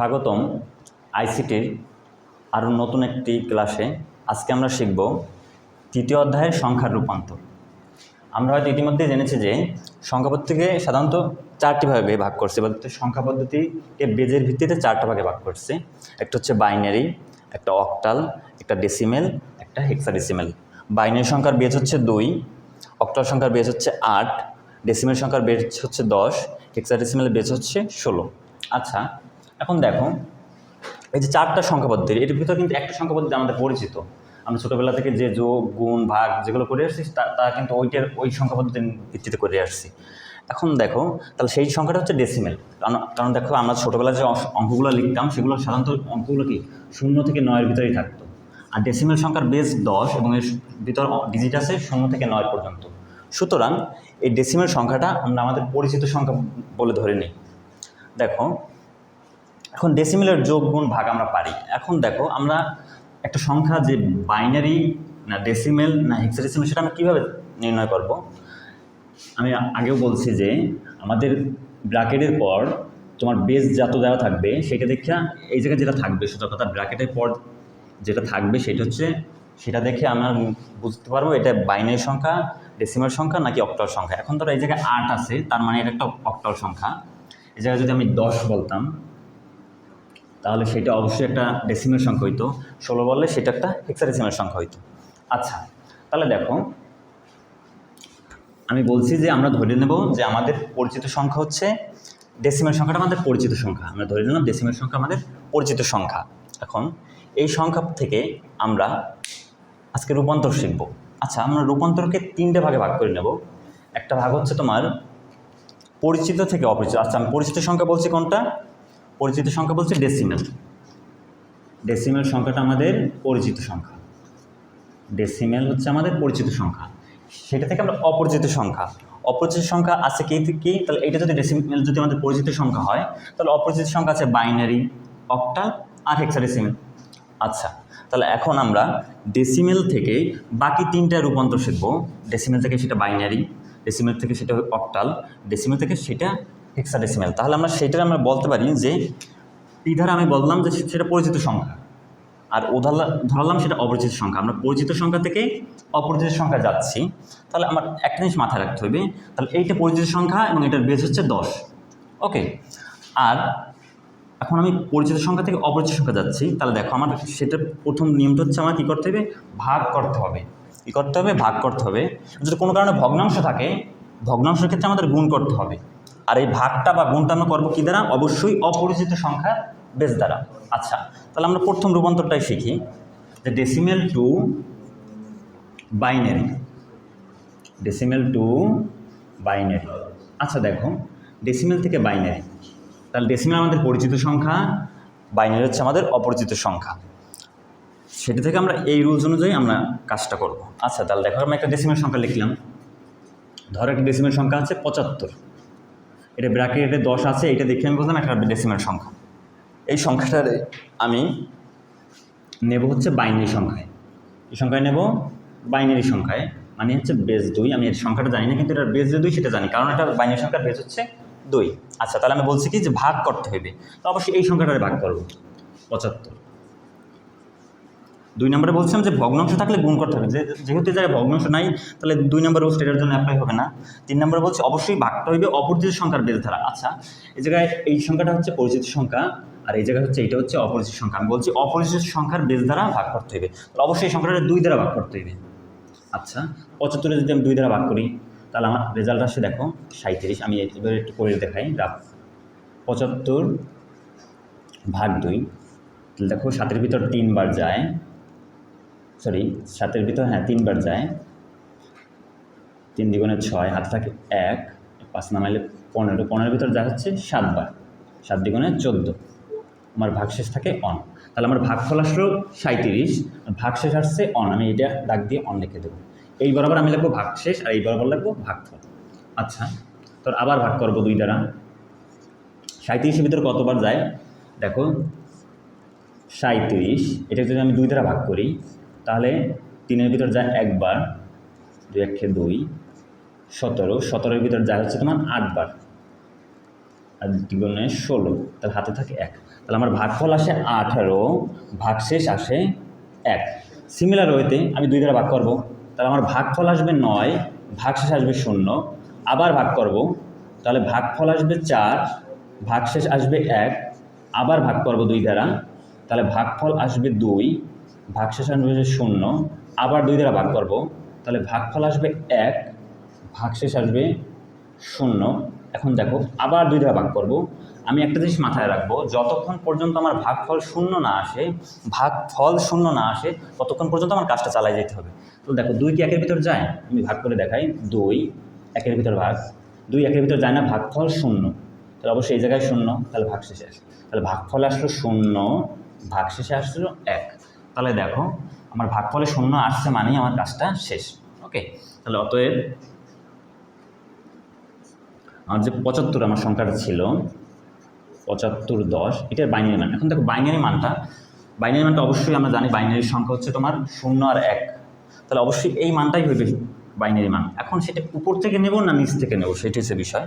স্বাগতম আইসিটির আরও নতুন একটি ক্লাসে। আজকে আমরা শিখব তৃতীয় অধ্যায়ের সংখ্যার রূপান্তর। আমরা হয়তো ইতিমধ্যে জেনেছি যে সংখ্যা পদ্ধতিকে সাধারণত চারটি ভাগে ভাগ করছে, বা সংখ্যা পদ্ধতিকে বেজের ভিত্তিতে চারটা ভাগে ভাগ করছে। একটা হচ্ছে বাইনারি, একটা অক্টাল, একটা ডেসিমেল, একটা হেক্সা হেক্সাডেসিমেল। বাইনারি সংখ্যার বেজ হচ্ছে দুই, অক্টাল সংখ্যার বেজ হচ্ছে আট, ডেসিমেল সংখ্যার বেজ হচ্ছে দশ হেক্সা হেক্সাডেসিমেলের বেজ হচ্ছে ষোলো। আচ্ছা এখন দেখো, এই যে চারটা সংখ্যা পদ্ধতি এর ভিতরে কিন্তু একটা সংখ্যা পদ্ধতি আমাদের পরিচিত। আমরা ছোটোবেলা থেকে যে যোগ, গুণ, ভাগ যেগুলো করে আসছি, তা কিন্তু ওইটার, ওই সংখ্যা পদ্ধতির ভিত্তিতে করে আসছি। এখন দেখো, তাহলে সেই সংখ্যাটা হচ্ছে ডেসিমেল কারণ কারণ দেখো, আমরা ছোটোবেলায় যে অঙ্ক- অঙ্কগুলো লিখতাম, সেগুলো সাধারণত অঙ্কগুলো কি, শূন্য থেকে নয়ের ভিতরেই থাকতো। আর ডেসিমেল সংখ্যার বেস দশ এবং এর ভিতর ডিজিট আছে শূন্য থেকে নয় পর্যন্ত। সুতরাং এই ডেসিমেল সংখ্যাটা আমরা আমাদের পরিচিত সংখ্যা বলে ধরে নিই। দেখো এখন ডেসিমেলের যোগ গুণ ভাগ আমরা পারি। এখন দেখো, আমরা একটা সংখ্যা যে বাইনারি না ডেসিমেল না হেক্সাডেসিমেল সেটা আমরা কীভাবে নির্ণয় করব? আমি আগেও বলছি যে আমাদের ব্র্যাকেটের পর তোমার বেস যত দেওয়া থাকবে সেটা দেখা এই জায়গায় যেটা থাকবে সেটা কথা ব্র্যাকেটের পর যেটা থাকবে সেটা হচ্ছে, সেটা দেখে আমরা বুঝতে পারব এটা বাইনারি সংখ্যা ডেসিমেল সংখ্যা নাকি অক্টাল সংখ্যা। এখন ধরো এই জায়গায় আট আছে, তার মানে এটা একটা অক্টাল সংখ্যা। এই জায়গায় যদি আমি দশ বলতাম তাহলে সেটা অবশ্যই একটা ডেসিমেল সংখ্যা হইতো। ষোলো বললে সেটা একটা হেক্সাডেসিমেল সংখ্যা হইতো। আচ্ছা তাহলে দেখো, আমি বলছি যে আমরা ধরে নেব যে আমাদের পরিচিত সংখ্যা হচ্ছে ডেসিমেল সংখ্যাটা আমাদের পরিচিত সংখ্যা। আমরা ধরে নিলাম ডেসিমেল সংখ্যা আমাদের পরিচিত সংখ্যা। এখন এই সংখ্যা থেকে আমরা আজকে রূপান্তর শিখব। আচ্ছা আমরা রূপান্তরকে তিনটে ভাগে ভাগ করে নেব। একটা ভাগ হচ্ছে তোমার পরিচিত থেকে অপরিচিত। আচ্ছা আমি পরিচিত সংখ্যা বলছি কোনটা? পরিচিত সংখ্যা বলছে ডেসিমেল ডেসিমেল সংখ্যাটা আমাদের পরিচিত সংখ্যা। ডেসিমেল হচ্ছে আমাদের পরিচিত সংখ্যা। সেটা থেকে আমরা অপরিচিত সংখ্যা। অপরিচিত সংখ্যা আছে কি কি? তাহলে এটা যদি ডেসিমেল যদি আমাদের পরিচিত সংখ্যা হয়, তাহলে অপরিচিত সংখ্যা আছে বাইনারি অক্টাল আর হেক্সাডেসিমেল আচ্ছা তাহলে এখন আমরা ডেসিমেল থেকে বাকি তিনটা রূপান্তর শিখব। ডেসিমেল থেকে সেটা বাইনারি ডেসিমেল থেকে সেটা অক্টাল ডেসিমেল থেকে সেটা হেক্সাডেসিমেল তাহলে আমরা সেটা আমরা বলতে পারি যে পি ধারা আমি বললাম যে সেটা পরিচিত সংখ্যা। আর ও ধরালাম সেটা অপরিচিত সংখ্যা। আমরা পরিচিত সংখ্যা থেকে অপরিচিত সংখ্যা যাচ্ছি। তাহলে আমার একটা জিনিস মাথায় রাখতে হবে। তাহলে এইটা পরিচিত সংখ্যা এবং এটার বেস হচ্ছে দশ। ওকে আর এখন আমি পরিচিত সংখ্যা থেকে অপরিচিত সংখ্যা যাচ্ছি। তাহলে দেখো আমার সেটা প্রথম নিয়মটা হচ্ছে আমার কী করতে হবে? ভাগ করতে হবে। কী করতে হবে? ভাগ করতে হবে। যদি কোনো কারণে ভগ্নাংশ থাকে, ভগ্নাংশের ক্ষেত্রে আমাদের গুণ করতে হবে। আর এই ভাগটা বা গুণটা আমরা করব কী দ্বারা? অবশ্যই অপরিচিত সংখ্যা বেস দ্বারা। আচ্ছা তাহলে আমরা প্রথম রূপান্তরটাই শিখি। যে decimal to binary decimal to binary আচ্ছা দেখো ডেসিমেল থেকে বাইনারি তাহলে ডেসিমেল আমাদের পরিচিত সংখ্যা বাইনারি হচ্ছে আমাদের অপরিচিত সংখ্যা। সেটা থেকে আমরা এই রুলস অনুযায়ী আমরা কাজটা করব। আচ্ছা তাহলে দেখো আমরা একটা ডেসিমেল সংখ্যা লিখলাম। ধরো একটা ডেসিমেল সংখ্যা আছে পঁচাত্তর। এটা ব্র্যাকেটে দশ আছে, এটা দেখে আমি বললাম একটা ডেসিমেল সংখ্যা। এই সংখ্যাটার আমি নেব হচ্ছে বাইনারি সংখ্যায়। এই সংখ্যায় নেব বাইনারি সংখ্যায় মানে হচ্ছে বেস দুই। আমি এর সংখ্যাটা জানি না, কিন্তু এটার বেস দুই সেটা জানি, কারণ এটা বাইনারি সংখ্যার বেস হচ্ছে দুই। আচ্ছা তাহলে আমি বলছি কি যে ভাগ করতে হবে তো অবশ্যই এই সংখ্যাটারে ভাগ করব। পঁচাত্তর। দুই নম্বরে বলছিলাম যে ভগ্নাংশ থাকলে গুণ করতে হবে। যে যেহেতু জায়গায় ভগ্নাংশ নাই, তাহলে দুই নম্বর রোজ এটার জন্য অ্যাপ্লাই হবে না। তিন নম্বরে বলছে অবশ্যই ভাগটা হইবে অপরিচিত সংখ্যার বেস ধারা। আচ্ছা এই জায়গায় এই সংখ্যাটা হচ্ছে পরিচিত সংখ্যা, আর এই জায়গায় হচ্ছে এটা হচ্ছে অপরিচিত সংখ্যা। আমি বলছি অপরিচিত সংখ্যার বেস দ্বারা ভাগ করতে হবে তাহলে অবশ্যই এই সংখ্যাটা দুই দ্বারা ভাগ করতে হবে আচ্ছা পঁচাত্তরে যদি আমি দুই দ্বারা ভাগ করি, তাহলে আমার রেজাল্ট আসে দেখো সাঁত্রিশ আমি এবার একটু করে দেখাই, রাফ। পঁচাত্তর ভাগ দুই, তাহলে দেখো সাতের ভিতর তিনবার যায়। সরি, সাতের ভিতর হ্যাঁ তিনবার যায়। তিন দ্বিগুণে ছয়, হাতে থাকে এক, পাঁচ নামাইলে পনেরো। পনেরোর ভিতর যা হচ্ছে সাতবার। সাত দ্বিগুণে চোদ্দ। আমার ভাগশেষ থাকে অন। তাহলে আমার ভাগফল আসলো সাঁত্রিশ ভাগশেষ আসছে অন। আমি এটা দাগ দিয়ে অন লিখে দেবো। এই বরাবর আমি লিখব ভাগশেষ, আর এই বরাবর লিখব ভাগফল। আচ্ছা তোর আবার ভাগ করব দুই দ্বারা। সাঁত্রিশের ভিতরে কতবার যায়? দেখো সাঁত্রিশ এটা যদি আমি দুই দ্বারা ভাগ করি তাহলে তিনের ভিতর যায় একবার, দুই, একে, দুই, সতেরো, সতেরোর ভিতর যায় হচ্ছে তোমার আটবার। আর দ্বিগুণে ষোলো, তাহলে হাতে থাকে এক। তাহলে আমার ভাগফল আসে আঠারো, ভাগশেষ আসে এক। সিমিলার ওয়েতে আমি দুই দ্বারা ভাগ করব। তাহলে আমার ভাগফল আসবে নয়, ভাগশেষ আসবে শূন্য, আবার ভাগ করব। তাহলে ভাগফল আসবে চার, ভাগশেষ আসবে এক, আবার ভাগ করব দুই দ্বারা। তাহলে ভাগফল আসবে দুই ভাগশেষ আসবে শূন্য, আবার দুই দ্বারা ভাগ করব। তাহলে ভাগফল আসবে এক, ভাগশেষ আসবে শূন্য। এখন দেখো, আবার দুই দ্বারা ভাগ করব। আমি একটা জিনিস মাথায় রাখব, যতক্ষণ পর্যন্ত আমার ভাগফল শূন্য না আসে, ভাগফল শূন্য না আসে, ততক্ষণ পর্যন্ত আমার কাজটা চালাই যেতে হবে। তো দেখো, দুই কি একের ভিতর যায়? আমি ভাগ করে দেখাই, দুই, একের ভিতর ভাগ, দুই একের ভিতর যায় না, ভাগফল শূন্য। তাহলে অবশ্যই এই জায়গায় শূন্য, তাহলে ভাগ শেষে আসে তাহলে ভাগফল আসলো শূন্য ভাগ শেষে আসলো এক। তাহলে দেখো, আমার ভাগফলে শূন্য আসছে মানেই আমার কাজটা শেষ। ওকে, তাহলে অতএব আমার যে পঁচাত্তর আমার সংখ্যাটা ছিল, পঁচাত্তর দশ এটার বাইনারি মান। এখন দেখো বাইনারি মানটা বাইনারি মানটা অবশ্যই আমরা জানি বাইনারি সংখ্যা হচ্ছে তোমার শূন্য আর এক। তাহলে অবশ্যই এই মানটাই হইবে বাইনারি মান। এখন সেটা উপর থেকে নেব না নিচ থেকে নেব, সেটি হচ্ছে বিষয়।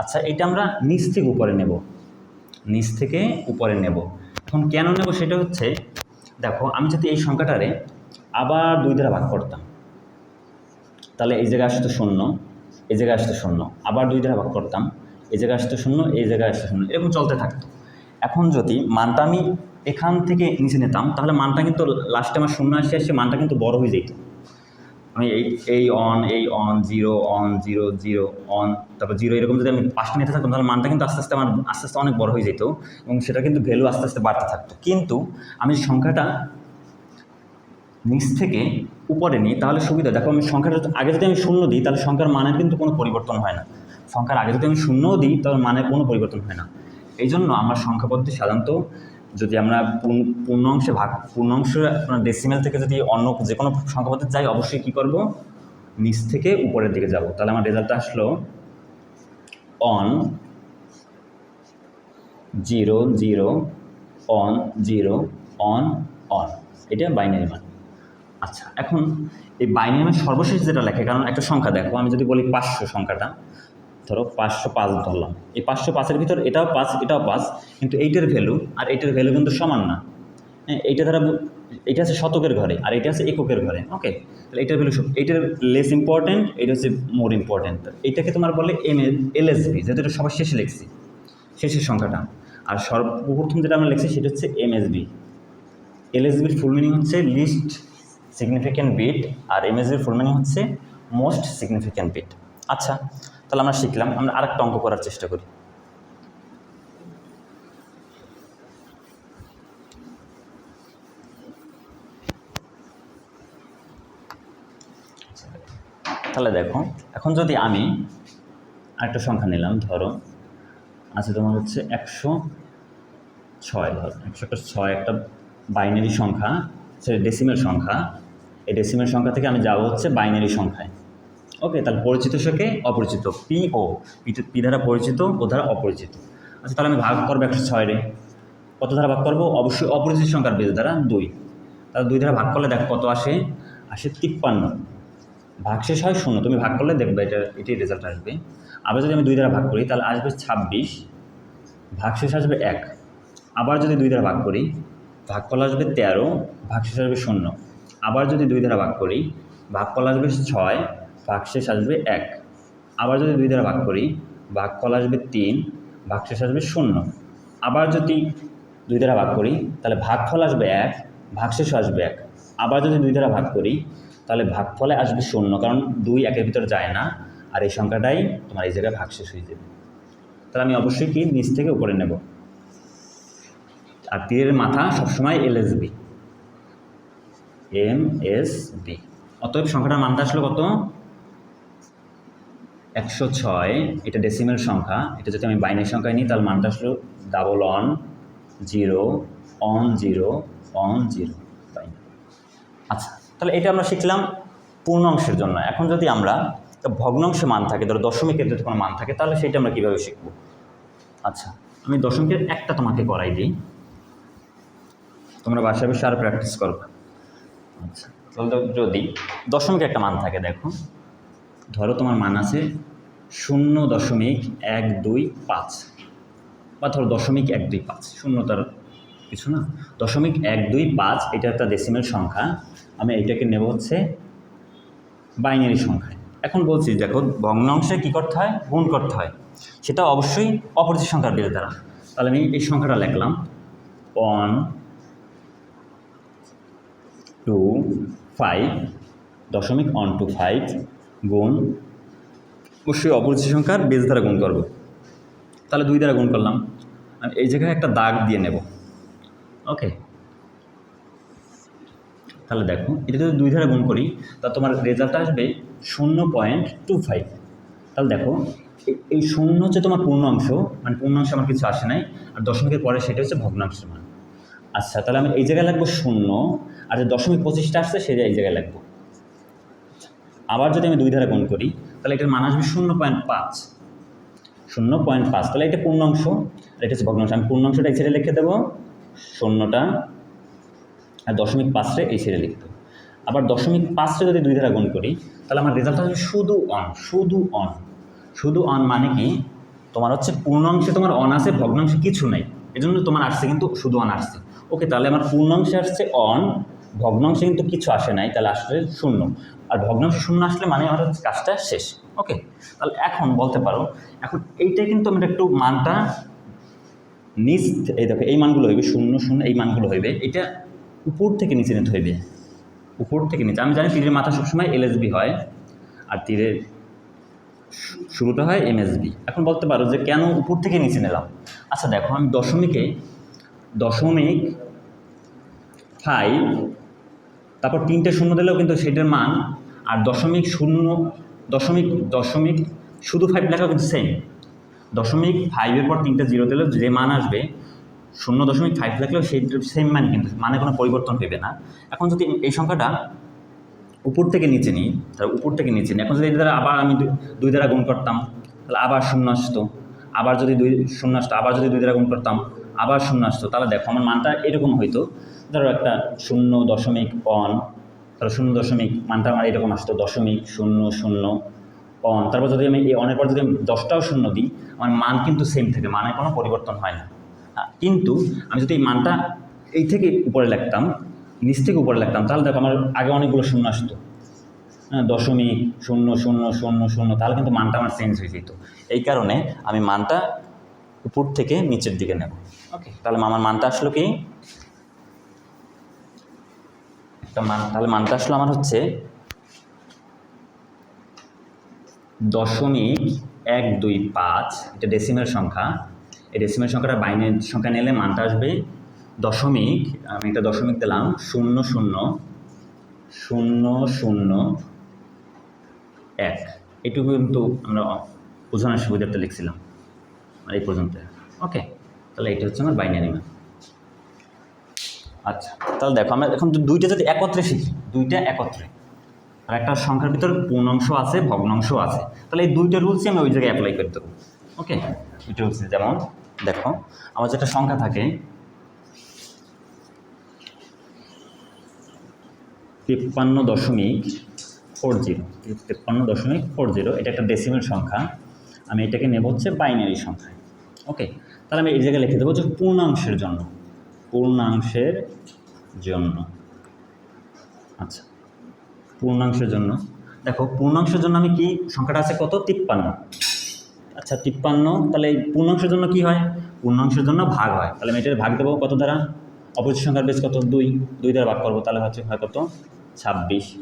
আচ্ছা এটা আমরা নিচ থেকে উপরে নেব। নিচ থেকে উপরে নেব। এখন কেন নেব সেটা হচ্ছে দেখো, আমি যদি এই সংখ্যাটারে আবার দুই দ্বারা ভাগ করতাম, তাহলে এই জায়গায় আসতো শূন্য, এই জায়গায় আসতো শূন্য, আবার দুই দ্বারা ভাগ করতাম, এই জায়গায় আসতো শূন্য, এই জায়গায় আসতো শূন্য, এরকম চলতে থাকতো। এখন যদি মানটা আমি এখান থেকে নিচে নিতাম, তাহলে মানটা কিন্তু লাস্টে আমার শূন্য আসে আসে মানটা কিন্তু বড় হয়ে যেত। আমি এই এই অন এই one zero one zero zero one তারপর জিরো এরকম যদি আমি পাঁচটা নিতে থাকতাম, তাহলে মানটা কিন্তু আস্তে আস্তে আমার, আস্তে আস্তে অনেক বড় হয়ে যেত এবং সেটা কিন্তু ভ্যালু আস্তে আস্তে বাড়তে থাকতো। কিন্তু আমি সংখ্যাটা নিচ থেকে উপরে নিই, তাহলে সুবিধা, দেখো আমি সংখ্যাটা আগে যদি আমি শূন্য দিই, তাহলে সংখ্যার মানের কিন্তু কোনো পরিবর্তন হয় না। সংখ্যার আগে যদি আমি শূন্যও দিই, তাহলে মানের কোনো পরিবর্তন হয় না। এই জন্য আমরা সংখ্যা পদ্ধতি সাধারণত যদি আমরা পূর্ণ- পূর্ণ অংশে ভাগ পূর্ণ অংশ আপনার ডেসিমেল থেকে যদি অন্য যে কোনো সংখ্যা পদ্ধতি যাই, অবশ্যই কী করব? নিচ থেকে উপরের দিকে যাব। তাহলে আমার রেজাল্টটা আসলো one zero zero one zero one one এটা বাইনারি মান। আচ্ছা এখন এই বাইনারি মান সর্বশেষ যেটা লেখে, কারণ একটা সংখ্যা দেখো, আমি যদি বলি পাঁচশো সংখ্যাটা ধরো পাঁচশো পাঁচ ধরলাম। এই পাঁচশো পাঁচের ভিতর এটাও পাঁচ এটাও পাঁচ, কিন্তু এইটার ভ্যালু আর এইটার ভ্যালু কিন্তু সমান না। হ্যাঁ এইটা বু- এটা আছে শতকের ঘরে আর এটা আছে এককের ঘরে ওকে তাহলে এইটার ভ্যালু এইটার লেস ইম্পর্টেন্ট এটা হচ্ছে মোর ইম্পর্টেন্ট এইটাকে তোমার বলে এম এল এস বি যেহেতু এটা সবার শেষে লিখছি, শেষের সংখ্যাটা। আর সর্বপ্রথম যেটা আমরা লিখছি সেটা হচ্ছে এমএসবি এলএসবির ফুল মিনিং হচ্ছে লিস্ট সিগনিফিক্যান্ট বিট আর এমএসবির ফুল মিনিং হচ্ছে মোস্ট সিগনিফিক্যান্ট বিট আচ্ছা তাহলে আমরা শিখলাম, আমরা আরেকটা অঙ্ক করার চেষ্টা করি। তাহলে দেখো, এখন যদি আমি আরেকটা সংখ্যা নিলাম, ধরো আছে তোমার হচ্ছে একশো ছয়, ধরো একশো একটা ছয় একটা বাইনারি সংখ্যা, সে ডেসিমেল সংখ্যা, এই ডেসিমেল সংখ্যা থেকে আমি যাব হচ্ছে বাইনারি সংখ্যায়। ওকে তাহলে পরিচিত সাথে অপরিচিত পি ও পি দ্বারা পরিচিত ও দ্বারা অপরিচিত। আচ্ছা তাহলে আমি ভাগ করব একশো ছয় রে। কত দ্বারা ভাগ করব? অবশ্যই অপরিচিত সংখ্যার বেজ দ্বারা দুই। তাহলে দুই দ্বারা ভাগ করলে দেখো কত আসে? আসে তিপ্পান্ন। ভাগশেষ হয় শূন্য। তুমি ভাগ করলে দেখবে এটা, এটাই রেজাল্ট আসবে। আবার যদি আমি দুই দ্বারা ভাগ করি, তাহলে আসবে ছাব্বিশ। ভাগশেষ আসবে এক। আবার যদি দুই দ্বারা ভাগ করি ভাগফল আসবে তেরো। ভাগশেষ আসবে শূন্য। আবার যদি দুই দ্বারা ভাগ করি ভাগফল আসবে ছয়। ভাগশেষ আসবে এক। আবার যদি দুই দ্বারা ভাগ করি ভাগফল আসবে তিন ভাগশেষ আসবে শূন্য। আবার যদি দুই দ্বারা ভাগ করি, তাহলে ভাগফল আসবে এক ভাগশেষ আসবে এক। আবার যদি দুই দ্বারা ভাগ করি, তাহলে ভাগফলে আসবে শূন্য, কারণ দুই একের ভিতর যায় না, আর এই সংখ্যাটাই তোমার এই জায়গায় ভাগশেষ হয়ে যাবে। তাহলে আমি অবশ্যই কি নিচ থেকে উপরে নেব। আর তীরের মাথা সবসময় এলএসবি এম এস বি। অতএব সংখ্যাটার মানটা আসলো কত? একশো ছয়, এটা ডেসিমেল সংখ্যা। এটা যদি আমি বাইনারি সংখ্যায় নিই তাহলে মানটা আসলো double one zero one zero one zero আচ্ছা তাহলে এটা আমরা শিখলাম পূর্ণাংশের জন্য। এখন যদি আমরা ভগ্নাংশে মান থাকে, ধরো দশমিকের যদি কোনো মান থাকে, তাহলে সেটা আমরা কীভাবে শিখব? আচ্ছা আমি দশমিকের একটা তোমাকে করাই দিই। তোমরা বাসায় বসে আরও প্র্যাকটিস করবে। আচ্ছা তাহলে যদি দশমিকে একটা মান থাকে, দেখো। ধরো তোমার মান আছে শূন্য দশমিক এক দুই পাঁচ। বা ধরো দশমিক এক দুই পাঁচ, শূন্যতার কিছু না। দশমিক এক দুই পাঁচ, এটা একটা ডেসিমেল সংখ্যা। আমি এইটাকে নেব হচ্ছে বাইনারি সংখ্যায় এখন বলছি, দেখো, ভগ্নাংশে কী করতে হয়? গুণ করতে হয়। সেটা অবশ্যই অপরিচিত সংখ্যার বের দ্বারা তাহলে আমি এই সংখ্যাটা লিখলাম। ওয়ান টু ফাইভ দশমিক ওয়ান টু ফাইভ গুণ অবশ্যই অপরিচিত সংখ্যার বেজ দ্বারা গুণ করব। তাহলে দুই দ্বারা গুণ করলাম। আমি এই জায়গায় একটা দাগ দিয়ে নেব। ওকে তাহলে দেখো, এটা যদি দুই ধারা গুণ করি, তা তোমার রেজাল্ট আসবে শূন্য পয়েন্ট টু ফাইভ তাহলে দেখো, এই শূন্য হচ্ছে তোমার পূর্ণাংশ মানে পূর্ণাংশ আমার কিছু আসে নাই, আর দশমিকের পরে সেটা হচ্ছে ভগ্নাংশের মান। আচ্ছা তাহলে আমি এই জায়গায় লাগবো শূন্য, আর যে দশমিক পঁচিশটা আসছে, সেটা এই জায়গায় লাগবো আবার যদি আমি দুই ধারা গুণ করি, তাহলে এটার মান আসবে শূন্য পয়েন্ট পাঁচ। শূন্য পয়েন্ট পাঁচ, তাহলে এটা পূর্ণাংশ এটা হচ্ছে ভগ্নাংশ। আমি পূর্ণাংশটা এই ছেড়ে লিখে দেবো, শূন্যটা আর দশমিক পাঁচরে এই ছেড়ে লিখে দেবো। আবার দশমিক পাঁচরে যদি দুই ধারা গুণ করি, তাহলে আমার রেজাল্ট আসবে শুধু অন শুধু অন। শুধু অন মানে কি? তোমার হচ্ছে পূর্ণাংশে তোমার অন আছে, ভগ্নাংশে কিছু নেই। এই জন্য তোমার আসছে কিন্তু শুধু অন আসছে। ওকে, তাহলে আমার পূর্ণাংশে আসছে অন ভগ্নাংশে কিন্তু কিছু আসে নাই, তাহলে আসলে শূন্য। আর ভগ্নাংশে শূন্য আসলে মানে আমার কাজটা শেষ। ওকে? তাহলে এখন বলতে পারো, এখন এইটা কিন্তু আমরা একটু মানটা নিচ এই দেখো, এই মানগুলো হইবে শূন্য শূন্য, এই মানগুলো হইবে। এটা উপর থেকে নিচে নিতে হইবে। উপর থেকে নিচে। আমি জানি তীরের মাথা সবসময় এলএসবি হয়, আর তীরের শুরুটা হয় এমএসবি এখন বলতে পারো যে কেন উপর থেকে নিচে নিলাম? আচ্ছা দেখো, আমি দশমিকে, দশমিক ফাইভ তারপর তিনটে শূন্য দিলেও কিন্তু সেটার মান আর দশমিক শূন্য, দশমিক দশমিক শুধু ফাইভ লেখাও কিন্তু সেম দশমিক ফাইভের পর তিনটে জিরো দিলেও যে মান আসবে, শূন্য দশমিক ফাইভ লিখলেও সেই সেম মান কিন্তু মানে কোনো পরিবর্তন হবে না। এখন যদি এই সংখ্যাটা উপর থেকে নিচে নিই, তাহলে উপর থেকে নিচে নিই। এখন যদি দ্বারা আবার আমি দুই দ্বারা গুণ করতাম, তাহলে আবার শূন্য আসতো। আবার যদি দুই, শূন্য আসতো, আবার যদি দুই দ্বারা গুণ করতাম, আবার শূন্য আসতো। তাহলে দেখো, আমার মানটা এরকম হইতো ধরো একটা শূন্য দশমিক অন ধরো শূন্য দশমিক মানটা আমার এরকম আসতো, দশমিক শূন্য শূন্য অন তারপর যদি আমি এই অনের পর যদি দশটাও শূন্য দিই, আমার মান কিন্তু সেম থাকে মানে কোনো পরিবর্তন হয় না। কিন্তু আমি যদি এই মানটা এই থেকে উপরে লিখতাম, নিচ থেকে উপরে লিখতাম, তাহলে দেখো আমার আগে অনেকগুলো শূন্য আসতো। হ্যাঁ দশমিক শূন্য শূন্য শূন্য শূন্য, তাহলে কিন্তু মানটা আমার চেঞ্জ হয়ে যেত। এই কারণে আমি মানটা উপর থেকে নিচের দিকে নেব। ওকে তাহলে আমার মানটা আসলো কি? মান, তাহলে মানটা আসলো আমার হচ্ছে দশমিক এক দুই পাঁচ, এটা ডেসিমেল সংখ্যা। এই ডেসিমেল সংখ্যাটা বাইনের সংখ্যা নিলে মানটা আসবে দশমিক, আমি একটা দশমিক দিলাম, শূন্য শূন্য শূন্য শূন্য এক। এটুকু কিন্তু আমরা বোঝানোর সুবিধার্থে লিখছিলাম আর এই পর্যন্ত। ওকে তাহলে এটা হচ্ছে আমার বাইনারি মান। আচ্ছা তাহলে দেখো, আমরা এখন দুইটা যদি একত্রে শিখি, দুইটা একত্রে। আর একটা সংখ্যার ভিতর পূর্ণাংশ আছে, ভগ্নাংশ আছে। তাহলে এই দুইটা রুলসই আমি ওই জায়গায় অ্যাপ্লাই করে দেবো। ওকে দুইটা রুলস যেমন, দেখো, আমার যেটা সংখ্যা থাকে, তিপ্পান্ন দশমিক ফোর জিরো, তিপ্পান্ন দশমিক ফোর জিরো, এটা একটা ডেসিমেল সংখ্যা। আমি এটাকে নেব হচ্ছে বাইনারি সংখ্যায়। ওকে তাহলে আমি এই জায়গায় লিখে দেবো যে পূর্ণাংশের জন্য। পূর্ণাংশের জন্য। আচ্ছা পূর্ণাংশের জন্য। দেখো, পূর্ণাংশের জন্য আমি কি, সংখ্যাটা আছে কত? তিপ্পান্ন। আচ্ছা তিপ্পান্ন, তাহলে পূর্ণাংশের জন্য কি হয়? পূর্ণাংশের জন্য ভাগ হয়। তাহলে আমি এটার ভাগ দেবো কত দ্বারা? অপরিচিত সংখ্যার বেশ কত? দুই। দুই দ্বারা ভাগ করব, তাহলে হচ্ছে হয় কত? ছাব্বিশ।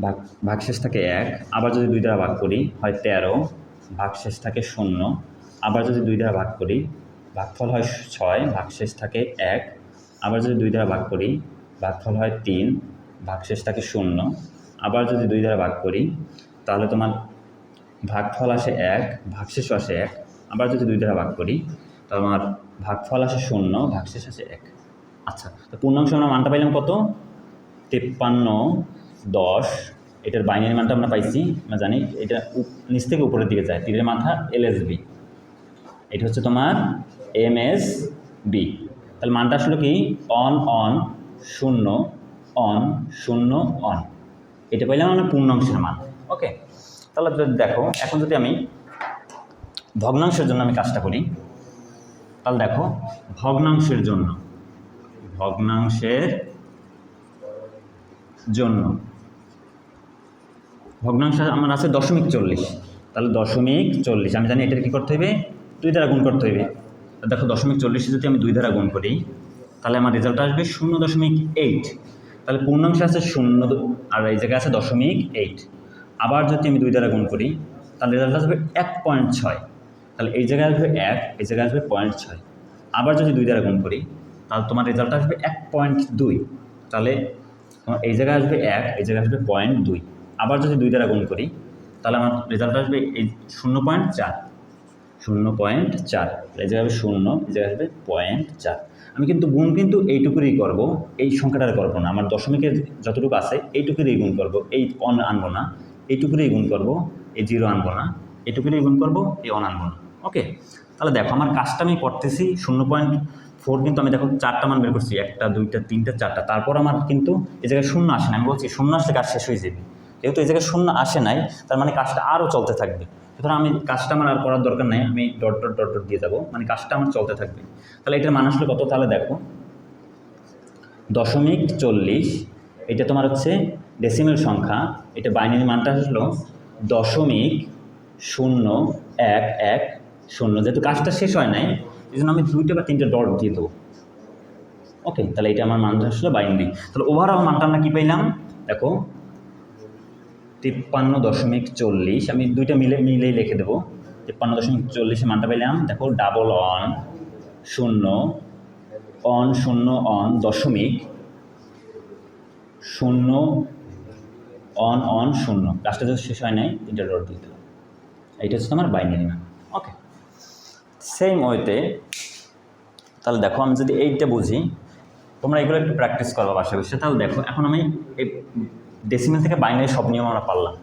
ভাগ, ভাগশেষ থাকে এক। আবার যদি দুই দ্বারা ভাগ করি, হয় তেরো। ভাগশেষ থাকে শূন্য। আবার যদি দুই দ্বারা ভাগ করি ভাগফল হয় ছয়, ভাগশেষ থাকে এক। আবার যদি দুই দ্বারা ভাগ করি, ভাগফল হয় তিন, ভাগশেষ থাকে শূন্য। আবার যদি দুই দ্বারা ভাগ করি, তাহলে তোমার ভাগফল আসে এক, ভাগশেষও আসে এক। আবার যদি দুই দ্বারা ভাগ করি, তাহলে আমার ভাগফল আসে শূন্য, ভাগশেষ আসে এক। আচ্ছা তো পূর্ণাংশ আমরা মানটা পাইলাম কত? তেপ্পান্ন, দশ। এটার বাইনারি মানটা আমরা পাইছি, আমরা জানি এটা নিচ থেকে উপরের দিকে যায়, তীরের মাথা এলএসবি এটা হচ্ছে তোমার এম এস বি। তাহলে মানটা আসলে কি? অন অন, শূন্য অন শূন্য, অন। এটা পাইলাম আমরা পূর্ণাংশের মান। ওকে, তাহলে দেখো, এখন যদি আমি ভগ্নাংশের জন্য আমি কাজটা করি, তাহলে দেখো, ভগ্নাংশের জন্য ভগ্নাংশের জন্য, ভগ্নাংশ আমার আছে দশমিক চল্লিশ। তাহলে দশমিক চল্লিশ, আমি জানি এটার কী করতে হবে দুই দ্বারা গুণ করতে হবে দেখো দশমিক চল্লিশে যদি আমি দুই দ্বারা গুণ করি, তাহলে আমার রেজাল্ট আসবে শূন্য দশমিক এইট তাহলে পূর্ণাংশে আছে শূন্য আর এই জায়গায় আছে দশমিক এইট আবার যদি আমি দুই দ্বারা গুণ করি, তাহলে রেজাল্ট আসবে এক পয়েন্ট ছয়। তাহলে এই জায়গায় আসবে এক, এই জায়গায় আসবে পয়েন্ট ছয়। আবার যদি দুই দ্বারা গুণ করি, তাহলে তোমার রেজাল্ট আসবে এক পয়েন্ট দুই। তাহলে তোমার এই জায়গায় আসবে এক, এই জায়গায় আসবে পয়েন্ট দুই। আবার যদি দুই দ্বারা গুণ করি, তাহলে আমার রেজাল্ট আসবে এই শূন্য পয়েন্ট চার। শূন্য পয়েন্ট চার। এই জায়গায় আসবে শূন্য, এই জায়গায় আসবে পয়েন্ট চার। আমি কিন্তু গুণ কিন্তু এইটুকুরই করব, এই সংখ্যাটার করব না। আমার দশমিকের যতটুকু আছে, এইটুকুরই গুণ করব, এই অন আনব না, এইটুকুরই গুণ করব, এই জিরো আনব না, এইটুকুরই গুণ করব, এই অন আনব না। ওকে? তাহলে দেখো, আমার কাজটা আমি করতেছি, শূন্য পয়েন্ট ফোর কিন্তু আমি দেখো চারটা মান বের করছি, একটা, দুইটা, তিনটা, চারটা। তারপর আমার কিন্তু এই জায়গায় শূন্য আসে না। আমি বলছি শূন্য আসলে কাজ শেষ হয়ে যাবে। যেহেতু এই জায়গায় শূন্য আসে নাই, তার মানে কাজটা আরও চলতে থাকবে। সুতরাং আমি কাজটা আমার আর করার দরকার নাই, আমি ডট ডট ডট ডট দিয়ে যাব। মানে কাজটা আমার চলতে থাকবে। তাহলে এটার মান আসলে কত? তাহলে দেখো, দশমিক চল্লিশ, এটা তোমার হচ্ছে ডেসিমেল সংখ্যা, এটা বাইনারি মানটা আসলো দশমিক শূন্য এক এক শূন্য। যেহেতু কাজটা শেষ হয় নাই, এই জন্য আমি দুইটা বা তিনটে ডট দিয়ে দেবো। ওকে তাহলে এটা আমার মানটা আসলে বাইনারি তাহলে ওভারঅল মানটা আমরা কী পাইলাম? দেখো তিপ্পান্ন দশমিক চল্লিশ। আমি দুইটা মিলে মিলেই লিখে দেবো। তিপ্পান্ন দশমিক চল্লিশে মানটা পেলাম। দেখো ডাবল অন শূন্য অন শূন্য অন দশমিক, শূন্য অন অন শূন্য। কাজটা যদি শেষ হয় নাই তিনটা ডট দিয়ে দিলাম। এইটা হচ্ছে আমার বাইনারি মান। ওকে সেম ওয়েতে তাহলে দেখো, আমি যদি এইটা বুঝি, তোমরা এগুলো একটু প্র্যাকটিস করব বাসা বসে তাহলে দেখো, এখন আমি এই ডেসিমেল থেকে বাইনারি সব নিয়ম আমরা পারলাম।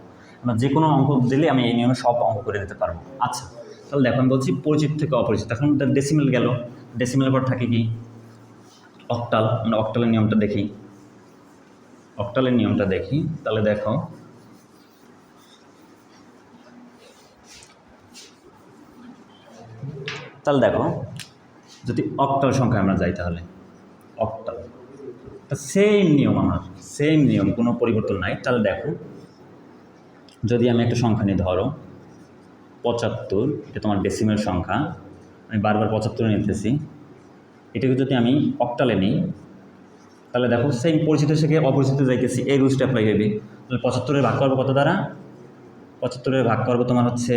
আমরা যে কোনো অঙ্ক দিলে আমি এই নিয়মে সব অঙ্ক করে দিতে পারব। আচ্ছা তাহলে দেখো আমি বলছি পরিচিত থেকে অপরিচিত। এখন ডেসিমেল গেল। ডেসিমেলের পর থাকে কি? অক্টাল আমরা অক্টালের নিয়মটা দেখি। অক্টালের নিয়মটা দেখি। তাহলে দেখো তাহলে দেখো, যদি অক্টাল সংখ্যা আমরা যাই তাহলে অক্টাল সেম নিয়ম আমার। সেম নিয়ম, কোনো পরিবর্তন নাই। তাহলে দেখো, যদি আমি একটা সংখ্যা নিই, ধরো পঁচাত্তর, এটা তোমার ডেসিমেল সংখ্যা, আমি বারবার পঁচাত্তর নিতেছি। এটাকে যদি আমি অক্টালে নিই, তাহলে দেখো সেম পরিচিত থেকে অপরিচিত যাইতেছি, এই রুলসটা অ্যাপ্লাই হবে তাহলে পঁচাত্তরের ভাগ করব কত দ্বারা? পঁচাত্তরের ভাগ করব তোমার হচ্ছে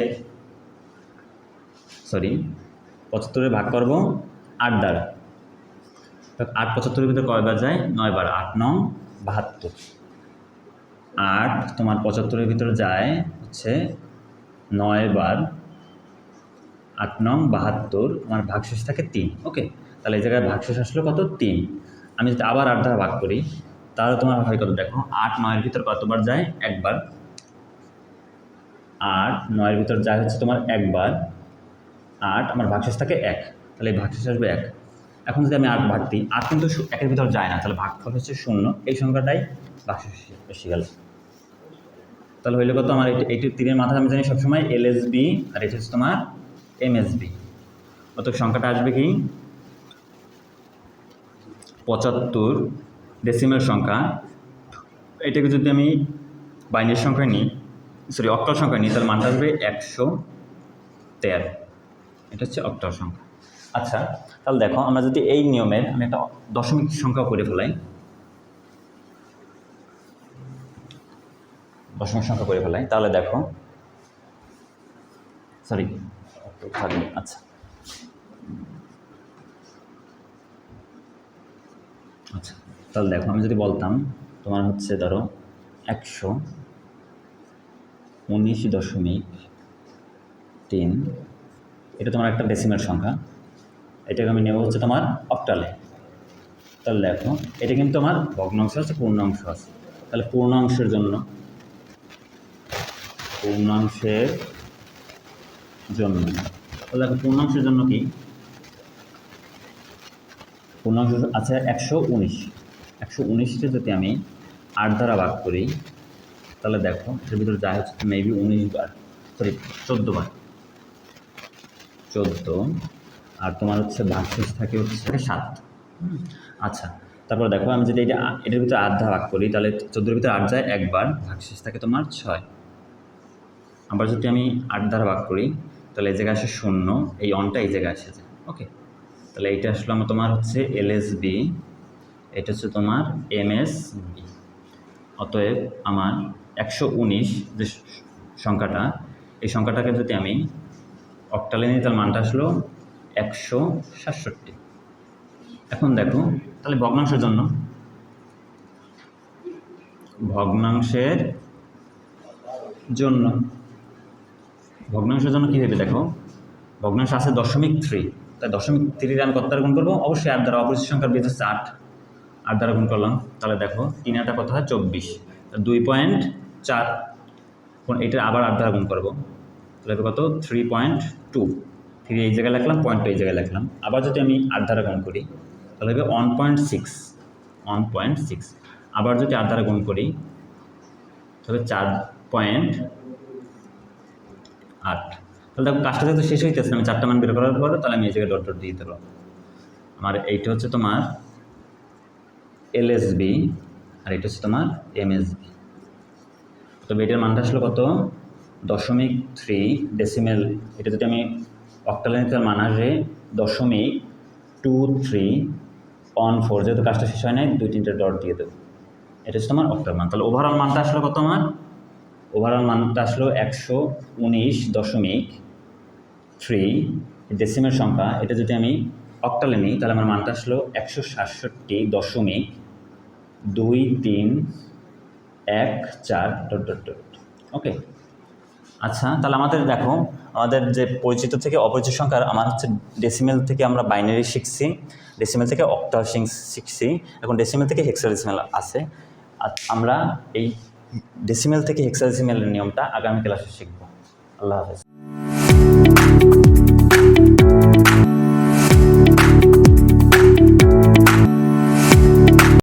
সরি পঁচাত্তরের ভাগ করব আট দ্বারা। আট পঁচাত্তরের ভিতরে কয়বার যায়? নয় বার আট নং বাহাত্তর। আট তোমার পঁচাত্তরের ভিতরে যায় হচ্ছে নয় বার। আট নং বাহাত্তর, আমার ভাগশেষ থাকে তিন। ওকে, তাহলে এই জায়গায় ভাগশেষ আসলো কত? তিন। আমি যদি আবার আট দ্বারা ভাগ করি, তাহলে তোমার হয় কত? দেখো, আট নয়ের ভিতর কতবার যায়? একবার। আট নয়ের ভিতর যায় হচ্ছে তোমার একবার। আট, আমার ভাগশেষ থাকে এক। তাহলে ভাগশেষ আসবে এক। এখন যদি আমি আট ভাগ দিই, আট কিন্তু একের ভিতর যায় না, তাহলে ভাগফল হচ্ছে শূন্য। এই সংখ্যাটাই ভাগশেষ এসে গেল। তাহলে হইলে কত? আমার এইটি তিনের মাথায় আমি জানি সবসময় এল এস বি, আর এটা হচ্ছে তোমার এম এস বি। অত সংখ্যাটা আসবে কি? পঁচাত্তর ডেসিমেল সংখ্যা। এটাকে যদি আমি বাইনের সংখ্যা নিই সরি অক্টাল সংখ্যা নিই, তাহলে মানটা আসবে একশো তেরো। এটা হচ্ছে অক্টাল সংখ্যা। আচ্ছা তাহলে দেখো, আমরা যদি এই নিয়মের আমি একটা দশমিক সংখ্যা করে ফেলাই, দশমিক সংখ্যা করে ফেলাই, তাহলে দেখো সরি আচ্ছা আচ্ছা তাহলে দেখো, আমি যদি বলতাম, তোমার হচ্ছে ধরো একশো উনিশ দশমিক তিন, এটা তোমার একটা ডেসিমেল সংখ্যা। এটাকে আমি নেব হচ্ছে তোমার অক্টালে। তাহলে দেখো, এটা কিন্তু আমার ভগ্নাংশ আছে, পূর্ণাংশ আছে। তাহলে পূর্ণাংশের জন্য পূর্ণাংশের জন্য, তাহলে দেখো পূর্ণাংশের জন্য কি? পূর্ণাংশ আছে একশো উনিশ। একশো উনিশকে যদি আমি আট দ্বারা ভাগ করি, তাহলে দেখো, এর ভিতরে যা হচ্ছে মেবি উনিশ বার সরি চোদ্দ বার। চোদ্দ আর তোমার হচ্ছে ভাগশেষ থাকে হচ্ছে সাত। আচ্ছা। তারপর দেখো আমি যদি এটা এটার ভিতরে আট ভাগ করি তাহলে চোদ্দোর ভিতরে আট যায় একবার ভাগশেষ থাকে তোমার ছয়। আবার যদি আমি আট দ্বারা ভাগ করি তাহলে এই জায়গায় আসে শূন্য এই অনটা এই জায়গায় আসে যায়। ওকে তাহলে এইটা আসলো আমার তোমার হচ্ছে এলএসবি এটা হচ্ছে তোমার এমএস বি অতএব আমার একশো উনিশ যে সংখ্যাটা এই সংখ্যাটাকে যদি আমি অক্টালে নিই তার মানটা আসলো একশো সাতষট্টি। এখন দেখো, তাহলে ভগ্নাংশের জন্য। ভগ্নাংশের জন্য। ভগ্নাংশের জন্য কী হবে দেখো? ভগ্নাংশ আছে দশমিক থ্রি। তাই দশমিক থ্রি আমি কত দ্বারা গুণ করব। অবশ্যই আট দ্বারা অপরিচিত সংখ্যার বীজ হচ্ছে আট। আট দ্বারা গুণ করলাম। তাহলে দেখো, তিন আটটা কত হয়? চব্বিশ। দুই পয়েন্ট চার। এটা আবার আট দ্বারা গুণ করব। তাহলে কত? Three point two. থ্রি এই জায়গায় লিখলাম পয়েন্ট এই জায়গায় লিখলাম। আবার যদি আমি দ্বারা গুণ করি, তাহলে হবে one point six one point six আবার যদি দ্বারা গুণ করি তবে চার পয়েন্ট আট। তাহলে দেখো, কাজটা যেহেতু শেষ হইতেছে, আমি চারটা মান বের করার পরে তাহলে আমি এই জায়গায় ডট ডট দিয়ে পারব। আমার এইটা হচ্ছে তোমার এলএসবি আর এটা হচ্ছে তোমার এমএসবি তবে এটার মানটা আসলে কত? দশমিক থ্রি ডেসিমেল এটা যদি আমি অক্টালেনিতার মান আসে দশমিক টু থ্রি অন ফোর যেহেতু কাজটা শেষ হয় নাই, দুই তিনটে ডট দিয়ে দেবো। এটা হচ্ছে তোমার অক্টাল মান। তাহলে ওভারঅল মানটা আসলো কত আমার ওভারঅল মানটা আসলো একশো উনিশ দশমিক থ্রি ডেসিমের সংখ্যা। এটা যদি আমি অক্টালে নিই, তাহলে আমার মানটা আসলো একশো সাতষট্টি দশমিক দুই তিন এক চার ডট ডট ডট ওকে আচ্ছা তাহলে আমাদের দেখো আমাদের যে পরিচিত থেকে অপরিচিত সংখ্যার আমার হচ্ছে ডেসিমেল থেকে আমরা বাইনারি শিখছি। ডেসিমেল থেকে অক্টাল শিখছি। এখন ডেসিমেল থেকে হেক্সাডেসিমেল আছে। আমরা এই ডেসিমেল থেকে হেক্সাডেসিমেলের নিয়মটা আগামী ক্লাসে শিখব। আল্লাহ হাফেজ।